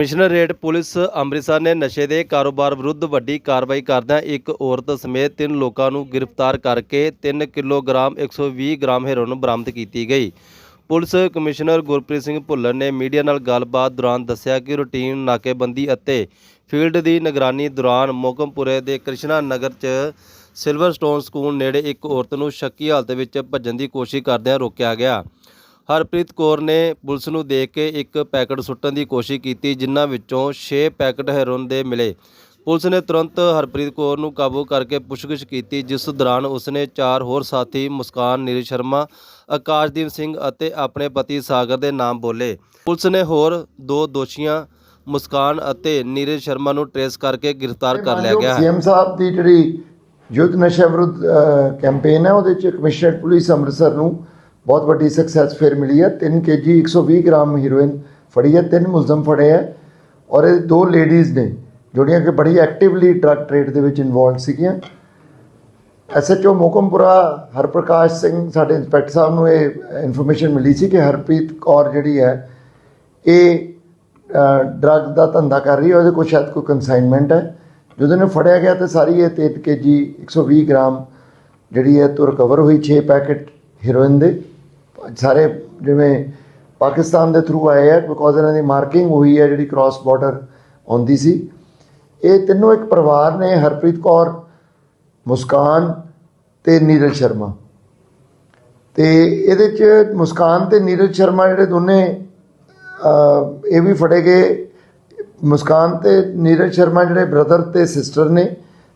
Commissionerate police Amritsar ਨੇ ਨਸ਼ੇ ਦੇ ਕਾਰੋਬਾਰ ਵਿਰੁੱਧ ਵੱਡੀ ਕਾਰਵਾਈ ਕਰਦਿਆਂ ਇੱਕ ਔਰਤ ਸਮੇਤ ਤਿੰਨ ਲੋਕਾਂ ਨੂੰ ਗ੍ਰਿਫਤਾਰ ਕਰਕੇ 3 ਕਿਲੋਗ੍ਰਾਮ 120 ਗ੍ਰਾਮ ਹੈਰੋਇਨ ਬਰਾਮਦ ਕੀਤੀ ਗਈ। ਪੁਲਿਸ ਕਮਿਸ਼ਨਰ ਗੁਰਪ੍ਰੀਤ ਸਿੰਘ ਭੁੱਲਰ ਨੇ ਮੀਡੀਆ ਨਾਲ ਗੱਲਬਾਤ ਦੌਰਾਨ ਦੱਸਿਆ ਕਿ ਰੂਟੀਨ ਨਾਕੇਬੰਦੀ ਅਤੇ ਫੀਲਡ ਦੀ ਨਿਗਰਾਨੀ ਦੌਰਾਨ ਮੋਕਮਪੁਰੇ ਦੇ ਕ੍ਰਿਸ਼ਨਾ ਨਗਰ 'ਚ ਸਿਲਵਰਸਟੋਨ ਸਕੂਲ ਨੇੜੇ ਇੱਕ ਔਰਤ ਨੂੰ ਸ਼ੱਕੀ ਹਾਲਤ ਵਿੱਚ ਭੱਜਣ ਦੀ ਕੋਸ਼ਿਸ਼ ਕਰਦਿਆਂ ਰੋਕਿਆ ਗਿਆ। ਹਰਪ੍ਰੀਤ ਕੌਰ ਨੇ ਪੁਲਿਸ ਨੂੰ ਦੇਖ ਕੇ ਇੱਕ ਪੈਕਟ ਸੁੱਟਣ ਦੀ ਕੋਸ਼ਿਸ਼ ਕੀਤੀ, ਜਿਨ੍ਹਾਂ ਵਿੱਚੋਂ 6 ਪੈਕਟ ਹੈਰੋਇਨ ਦੇ ਮਿਲੇ। ਪੁਲਿਸ ਨੇ ਤੁਰੰਤ ਹਰਪ੍ਰੀਤ ਕੌਰ ਨੂੰ ਕਾਬੂ ਕਰਕੇ ਪੁੱਛਗਿੱਛ ਕੀਤੀ, ਜਿਸ ਦੌਰਾਨ ਉਸਨੇ ਚਾਰ ਹੋਰ ਸਾਥੀ, ਮੁਸਕਾਨ, ਨੀਰਜ ਸ਼ਰਮਾ, ਆਕਾਸ਼ਦੀਪ ਸਿੰਘ ਅਤੇ ਆਪਣੇ ਪਤੀ ਸਾਗਰ ਦੇ ਨਾਮ ਬੋਲੇ। ਪੁਲਿਸ ਨੇ ਹੋਰ ਦੋ ਦੋਸ਼ੀਆਂ, ਮੁਸਕਾਨ ਅਤੇ ਨੀਰਜ ਸ਼ਰਮਾ ਨੂੰ ਟਰੇਸ ਕਰਕੇ ਗ੍ਰਿਫਤਾਰ ਕਰ ਲਿਆ ਗਿਆ ਹੈ। ਸੀਐਮ ਸਾਹਿਬ ਦੀ ਜਿਹੜੀ ਯੁੱਧ ਨਸ਼ਾ ਵਿਰੁੱਧ ਕੈਂਪੇਨ ਹੈ, ਉਹਦੇ ਚ ਕਮਿਸ਼ਨਰ ਪੁਲਿਸ ਅੰਮ੍ਰਿਤਸਰ ਨੂੰ ਬਹੁਤ ਵੱਡੀ ਸਕਸੈਸ ਫਿਰ ਮਿਲੀ ਹੈ। 3 ਕੇਜੀ 120 ਗ੍ਰਾਮ ਹੀਰੋਇਨ ਫੜੀ ਹੈ। ਤਿੰਨ ਮੁਲਜ਼ਮ ਫੜੇ ਹੈ। ਔਰ ਇਹ ਦੋ ਲੇਡੀਜ਼ ਨੇ, ਜਿਹੜੀਆਂ ਕਿ ਬੜੀ ਐਕਟਿਵਲੀ ਡਰੱਗ ਟ੍ਰੇਡ ਦੇ ਵਿੱਚ ਇਨਵੋਲਡ ਸੀਗੀਆਂ। ਐਸਐਚਓ ਮੋਕਮਪੁਰਾ, ਹਰਪ੍ਰਕਾਸ਼ ਸਿੰਘ, ਸਾਡੇ ਇੰਸਪੈਕਟਰ ਸਾਹਿਬ ਨੂੰ ਇਹ ਇਨਫੋਰਮੇਸ਼ਨ ਮਿਲੀ ਸੀ ਕਿ ਹਰਪ੍ਰੀਤ ਕੌਰ ਜਿਹੜੀ ਹੈ, ਇਹ ਡਰੱਗ ਦਾ ਧੰਦਾ ਕਰ ਰਹੀ ਹੈ। ਉਹਦੇ ਕੋਲ ਸ਼ਾਇਦ ਕੋਈ ਕਨਸਾਈਨਮੈਂਟ ਹੈ। ਜਦੋਂ ਇਹਨੂੰ ਫੜਿਆ ਗਿਆ ਤੇ ਸਾਰੀ ਇਹ 3 ਕੇਜੀ 120 ਗ੍ਰਾਮ ਜਿਹੜੀ ਹੈ, ਤੋਂ ਰਿਕਵਰ ਹੋਈ 6 ਪੈਕੇਟ ਹੀਰੋਇਨ ਦੇ। ਸਾਰੇ ਜਿਵੇਂ ਪਾਕਿਸਤਾਨ ਦੇ ਥਰੂ ਆਏ ਆ ਬਿਕੋਜ਼ ਇਹਨਾਂ ਦੀ ਮਾਰਕਿੰਗ ਹੋਈ ਹੈ ਜਿਹੜੀ ਕ੍ਰਾਸ ਬਾਰਡਰ ਆਉਂਦੀ ਸੀ। ਇਹ ਤਿੰਨੋਂ ਇੱਕ ਪਰਿਵਾਰ ਨੇ, ਹਰਪ੍ਰੀਤ ਕੌਰ, ਮੁਸਕਾਨ ਤੇ ਨੀਰਜ ਸ਼ਰਮਾ। ਤੇ ਇਹਦੇ ਚ ਮੁਸਕਾਨ ਤੇ ਨੀਰਜ ਸ਼ਰਮਾ ਜਿਹੜੇ ਦੋਨੇ ਇਹ ਵੀ ਫੜੇ ਗਏ। ਮੁਸਕਾਨ ਤੇ ਨੀਰਜ ਸ਼ਰਮਾ ਜਿਹੜੇ ਬ੍ਰਦਰ ਤੇ ਸਿਸਟਰ ਨੇ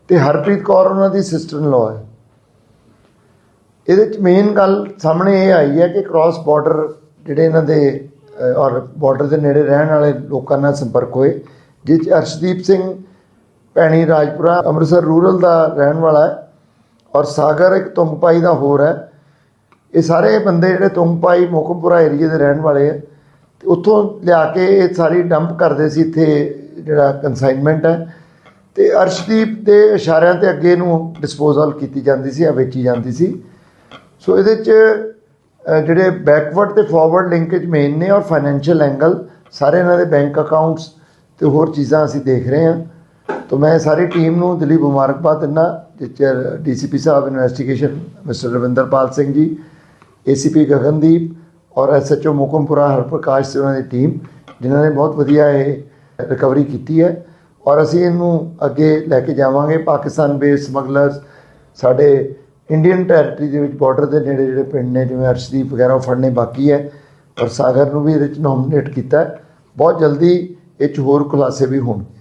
ਤੇ ਹਰਪ੍ਰੀਤ ਕੌਰ ਉਹਨਾਂ ਦੀ ਸਿਸਟਰ ਇਨ ਲਾਅ ਹੈ। ਇਹਦੇ ਚ ਮੇਨ ਗੱਲ ਸਾਹਮਣੇ ਇਹ ਆਈ ਹੈ ਕਿ ਕ੍ਰਾਸ ਬਾਰਡਰ ਜਿਹੜੇ ਇਹਨਾਂ ਦੇ ਔਰ ਬਾਰਡਰ ਦੇ ਨੇੜੇ ਰਹਿਣ ਵਾਲੇ ਲੋਕਾਂ ਨਾਲ ਸੰਪਰਕ ਹੋਏ, ਜਿਸ 'ਚ ਅਰਸ਼ਦੀਪ ਸਿੰਘ ਭੈਣੀ ਰਾਜਪੁਰਾ ਅੰਮ੍ਰਿਤਸਰ ਰੂਰਲ ਦਾ ਰਹਿਣ ਵਾਲਾ ਹੈ ਔਰ ਸਾਗਰ ਇੱਕ ਤੁੰਗਪਾਈ ਦਾ ਹੋਰ ਹੈ। ਇਹ ਸਾਰੇ ਬੰਦੇ ਜਿਹੜੇ ਤੁੰਗਪਾਈ ਮੋਕਮਪੁਰਾ ਏਰੀਆ ਦੇ ਰਹਿਣ ਵਾਲੇ ਆ। ਤੇ ਉੱਥੋਂ ਲਿਆ ਕੇ ਇਹ ਸਾਰੀ ਡੰਪ ਕਰਦੇ ਸੀ ਇੱਥੇ ਜਿਹੜਾ ਕਨਸਾਈਨਮੈਂਟ ਹੈ। ਤੇ ਅਰਸ਼ਦੀਪ ਦੇ ਇਸ਼ਾਰਿਆਂ ਤੇ ਅੱਗੇ ਨੂੰ ਡਿਸਪੋਜ਼ਲ ਕੀਤੀ ਜਾਂਦੀ ਸੀ ਜਾਂ ਵੇਚੀ ਜਾਂਦੀ ਸੀ। ਸੋ ਇਹਦੇ ਚ ਜਿਹੜੇ ਬੈਕਵਰਡ ਤੇ ਫਾਰਵਰਡ ਲਿੰਕੇਜ ਮੇਨ ਨੇ ਔਰ ਫਾਈਨੈਂਸ਼ੀਅਲ ਐਂਗਲ ਸਾਰੇ ਇਹਨਾਂ ਦੇ ਬੈਂਕ ਅਕਾਊਂਟਸ ਤੇ ਹੋਰ ਚੀਜ਼ਾਂ ਅਸੀਂ ਦੇਖ ਰਹੇ ਹਾਂ। ਤਾਂ ਮੈਂ ਸਾਰੀ ਟੀਮ ਨੂੰ ਦਿਲੀ ਮੁਬਾਰਕਬਾਦ ਦਿੰਦਾ, ਜਿਸ ਚ DCP sahib investigation mister Ravinderpal Singh ji ACP Gagandeep ਔਰ ਐਸਐਚਓ ਮੁਕਮਪੁਰਾ ਹਰਪ੍ਰਕਾਸ਼ ਤੇ ਉਹਨਾਂ ਦੀ ਟੀਮ ਜਿਨ੍ਹਾਂ ਨੇ ਬਹੁਤ ਵਧੀਆ ਇਹ ਰਿਕਵਰੀ ਕੀਤੀ ਹੈ। ਔਰ ਅਸੀਂ ਇਹਨੂੰ ਅੱਗੇ ਲੈ ਕੇ ਜਾਵਾਂਗੇ ਪਾਕਿਸਤਾਨ ਬੇਸ ਸਮਗਲਰਸ ਸਾਡੇ ਇੰਡੀਅਨ ਟੈਰੀਟਰੀ ਦੇ ਵਿੱਚ ਬਾਰਡਰ ਦੇ ਨੇੜੇ ਜਿਹੜੇ ਪਿੰਡ ਨੇ, ਜਿਵੇਂ ਅਰਸ਼ਦੀਪ ਵਗੈਰਾ, ਉਹ ਫੜਨੇ ਬਾਕੀ ਹੈ ਔਰ ਸਾਗਰ ਨੂੰ ਵੀ ਇਹਦੇ ਵਿੱਚ ਨੋਮੀਨੇਟ ਕੀਤਾ ਬਹੁਤ ਜਲਦੀ ਇਹ 'ਚ ਹੋਰ ਖੁਲਾਸੇ ਵੀ ਹੋਣਗੇ।